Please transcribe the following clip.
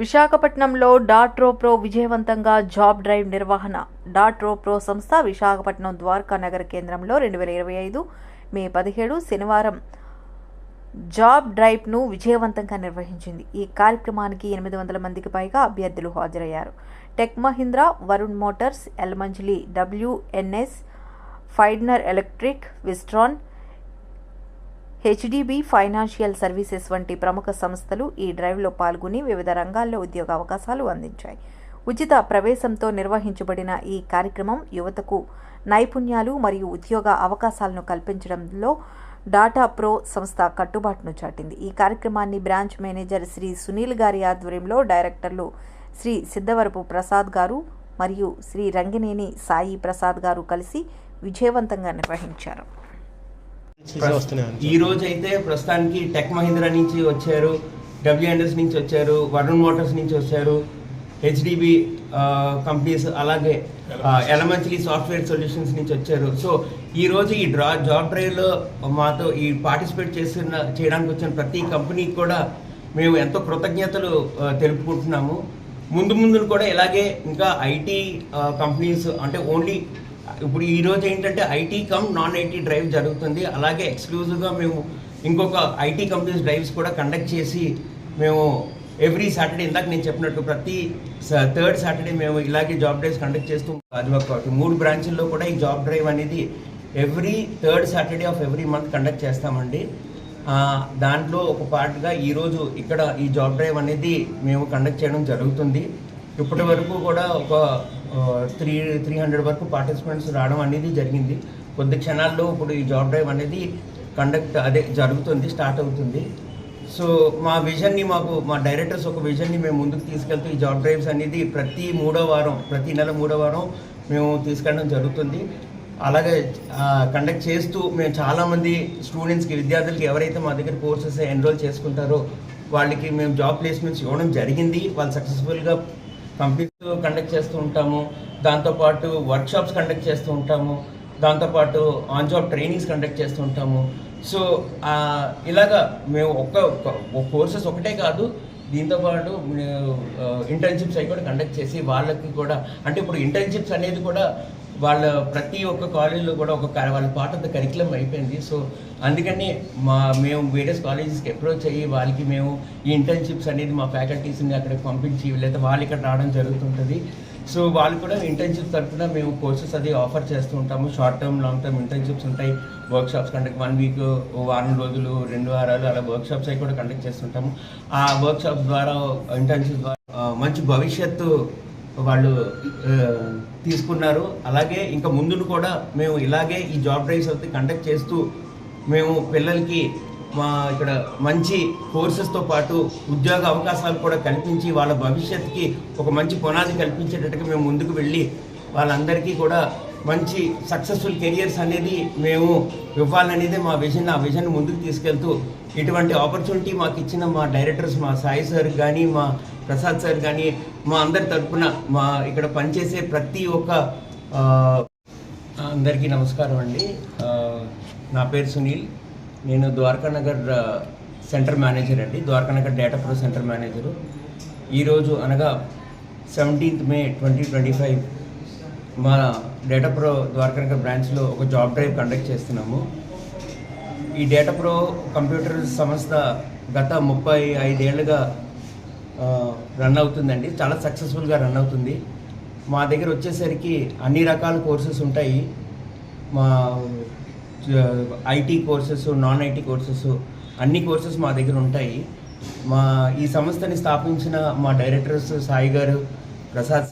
విశాఖపట్నంలో డాట్ రోప్రో విజయవంతంగా job drive నిర్వహణ. డాట్ ప్రో సంస్థ విశాఖపట్నం ద్వారకా నగర కేంద్రంలో రెండు వేల ఇరవై ఐదు మే పదిహేడు శనివారం జాబ్ డ్రైవ్ను విజయవంతంగా నిర్వహించింది. ఈ కార్యక్రమానికి ఎనిమిది వందల మందికి పైగా అభ్యర్థులు హాజరయ్యారు. టెక్ మహీంద్రా వరుణ్ మోటార్స్ ఎల్మంజ్లీ WNS ఫైడ్నర్ Electric Wistron HDB Financial Services వంటి ప్రముఖ సంస్థలు ఈ డ్రైవ్లో పాల్గొని వివిధ రంగాల్లో ఉద్యోగ అవకాశాలు అందించాయి. ఉచిత ప్రవేశంతో నిర్వహించబడిన ఈ కార్యక్రమం యువతకు నైపుణ్యాలు మరియు ఉద్యోగ అవకాశాలను కల్పించడంలో డాటా ప్రో సంస్థ కట్టుబాటును చాటింది. ఈ కార్యక్రమాన్ని బ్రాంచ్ మేనేజర్ శ్రీ సునీల్ గారి ఆధ్వర్యంలో డైరెక్టర్లు శ్రీ సిద్ధవరపు ప్రసాద్ గారు మరియు శ్రీ రంగినేని సాయి ప్రసాద్ గారు కలిసి విజయవంతంగా నిర్వహించారు. ఈ రోజు అయితే ప్రస్తుతానికి టెక్ మహీంద్రా నుంచి వచ్చారు డబ్ల్యూఎన్ఎస్ నుంచి వచ్చారు వరుణ్ మోటార్స్ నుంచి వచ్చారు హెచ్డిబి కంపెనీస్ అలాగే ఎలమంచిలీ సాఫ్ట్వేర్ సొల్యూషన్స్ నుంచి వచ్చారు. సో ఈ రోజు ఈ డ్రా జాబ్ డ్రైవ్లో మాతో ఈ పార్టిసిపేట్ చేస్తున్న చేయడానికి వచ్చిన ప్రతి కంపెనీకి కూడా మేము ఎంతో కృతజ్ఞతలు తెలుపుకుంటున్నాము. ముందు ముందు కూడా ఇలాగే ఇంకా ఐటీ కంపెనీస్ అంటే ఓన్లీ ఇప్పుడు ఈ రోజు ఏంటంటే IT cum non IT drive జరుగుతుంది. అలాగే ఎక్స్క్లూజివ్గా మేము ఇంకొక ఐటీ కంపెనీస్ డ్రైవ్స్ కూడా కండక్ట్ చేసి మేము ఎవ్రీ సాటర్డే ఇందాక నేను చెప్పినట్టు ప్రతి థర్డ్ సాటర్డే మేము ఇలాగే జాబ్ డ్రైవ్స్ కండక్ట్ చేస్తూ అది ఒక మూడు బ్రాంచుల్లో కూడా ఈ జాబ్ డ్రైవ్ అనేది every third Saturday of every month conduct చేస్తామండి. దాంట్లో ఒక పార్ట్గా ఈరోజు ఇక్కడ ఈ జాబ్ డ్రైవ్ అనేది మేము కండక్ట్ చేయడం జరుగుతుంది. ఇప్పటి వరకు కూడా ఒక త్రీ త్రీ హండ్రెడ్ వరకు పార్టిసిపెంట్స్ రావడం అనేది జరిగింది. కొద్ది క్షణాల్లో ఇప్పుడు ఈ జాబ్ డ్రైవ్ అనేది కండక్ట్ అదే జరుగుతుంది స్టార్ట్ అవుతుంది. సో మా విజన్ని మాకు మా డైరెక్టర్స్ ఒక విజన్ని మేము ముందుకు తీసుకెళ్తూ ఈ జాబ్ డ్రైవ్స్ అనేది ప్రతి మూడో వారం ప్రతి నెల మూడో వారం మేము తీసుకెళ్ళడం జరుగుతుంది. అలాగే కండక్ట్ చేస్తూ మేము చాలామంది స్టూడెంట్స్కి విద్యార్థులకి ఎవరైతే మా దగ్గర కోర్సెస్ ఎన్రోల్ చేసుకుంటారో వాళ్ళకి మేము జాబ్ ప్లేస్మెంట్స్ ఇవ్వడం జరిగింది. వాళ్ళు సక్సెస్ఫుల్గా కంపెనీస్ కండక్ట్ చేస్తూ ఉంటాము. దాంతోపాటు వర్క్షాప్స్ కండక్ట్ చేస్తూ ఉంటాము. దాంతోపాటు ఆన్ జాబ్ ట్రైనింగ్స్ కండక్ట్ చేస్తూ ఉంటాము. సో ఇలాగా మేము ఒక్క కోర్సెస్ ఒకటే కాదు దీంతో పాటు ఇంటర్న్షిప్స్ అవి కూడా కండక్ట్ చేసి వాళ్ళకి కూడా అంటే ఇప్పుడు ఇంటర్న్షిప్స్ అనేది కూడా వాళ్ళ ప్రతి ఒక్క కాలేజీలో కూడా ఒక వాళ్ళ పార్ట్ ఆఫ్ ద కరికులం అయిపోయింది. సో అందుకని మా మేము వేరియస్ కాలేజెస్కి అప్రోచ్ అయ్యి వాళ్ళకి మేము ఈ ఇంటర్న్షిప్స్ అనేది మా ఫ్యాకల్టీస్ని అక్కడికి పంపించి లేదా వాళ్ళు ఇక్కడ రావడం జరుగుతుంటుంది. సో వాళ్ళు కూడా ఇంటర్న్షిప్స్ తరఫున మేము కోర్సెస్ అది ఆఫర్ చేస్తూ ఉంటాము. Short term long term internships ఉంటాయి. Workshops conduct one week వారం రోజులు రెండు వారాలు అలా వర్క్ షాప్స్ అవి కూడా కండక్ట్ చేస్తుంటాము. ఆ వర్క్ షాప్స్ ద్వారా ఇంటర్న్షిప్ ద్వారా మంచి భవిష్యత్తు వాళ్ళు తీసుకున్నారు. అలాగే ఇంకా ముందును కూడా మేము ఇలాగే ఈ జాబ్ డ్రైవ్స్ అయితే కండక్ట్ చేస్తూ మేము పిల్లలకి మా ఇక్కడ మంచి కోర్సెస్తో పాటు ఉద్యోగ అవకాశాలు కూడా కల్పించి వాళ్ళ భవిష్యత్తుకి ఒక మంచి పునాది కల్పించేటట్టుగా మేము ముందుకు వెళ్ళి వాళ్ళందరికీ కూడా మంచి సక్సెస్ఫుల్ కెరియర్స్ అనేది మేము ఇవ్వాలనేది మా విజన్. ఆ విజన్ ముందుకు తీసుకెళ్తూ ఇటువంటి ఆపర్చునిటీ మాకు ఇచ్చిన మా డైరెక్టర్స్ మా సాయి సార్ కానీ మా ప్రసాద్ సార్ కానీ మా అందరి తరఫున మా ఇక్కడ పనిచేసే ప్రతి ఒక్క అందరికీ నమస్కారం అండి. నా పేరు సునీల్. నేను ద్వారకా నగర్ సెంటర్ మేనేజర్ అండి. Dwaraka Nagar Data Pro centre manager ఈరోజు అనగా seventeenth May twenty twenty five మా డేటా ప్రో ద్వారకానగర్ బ్రాంచ్లో ఒక జాబ్ డ్రైవ్ కండక్ట్ చేస్తున్నాము. ఈ డేటా ప్రో కంప్యూటర్ సంస్థ గత ముప్పై ఐదేళ్ళుగా రన్ అవుతుందండి. చాలా సక్సెస్ఫుల్గా రన్ అవుతుంది. మా దగ్గర వచ్చేసరికి అన్ని రకాల కోర్సెస్ ఉంటాయి. మా IT courses non IT courses అన్ని కోర్సెస్ మా దగ్గర ఉంటాయి. మా ఈ సంస్థని స్థాపించిన మా డైరెక్టర్స్ సాయి గారు ప్రసాద్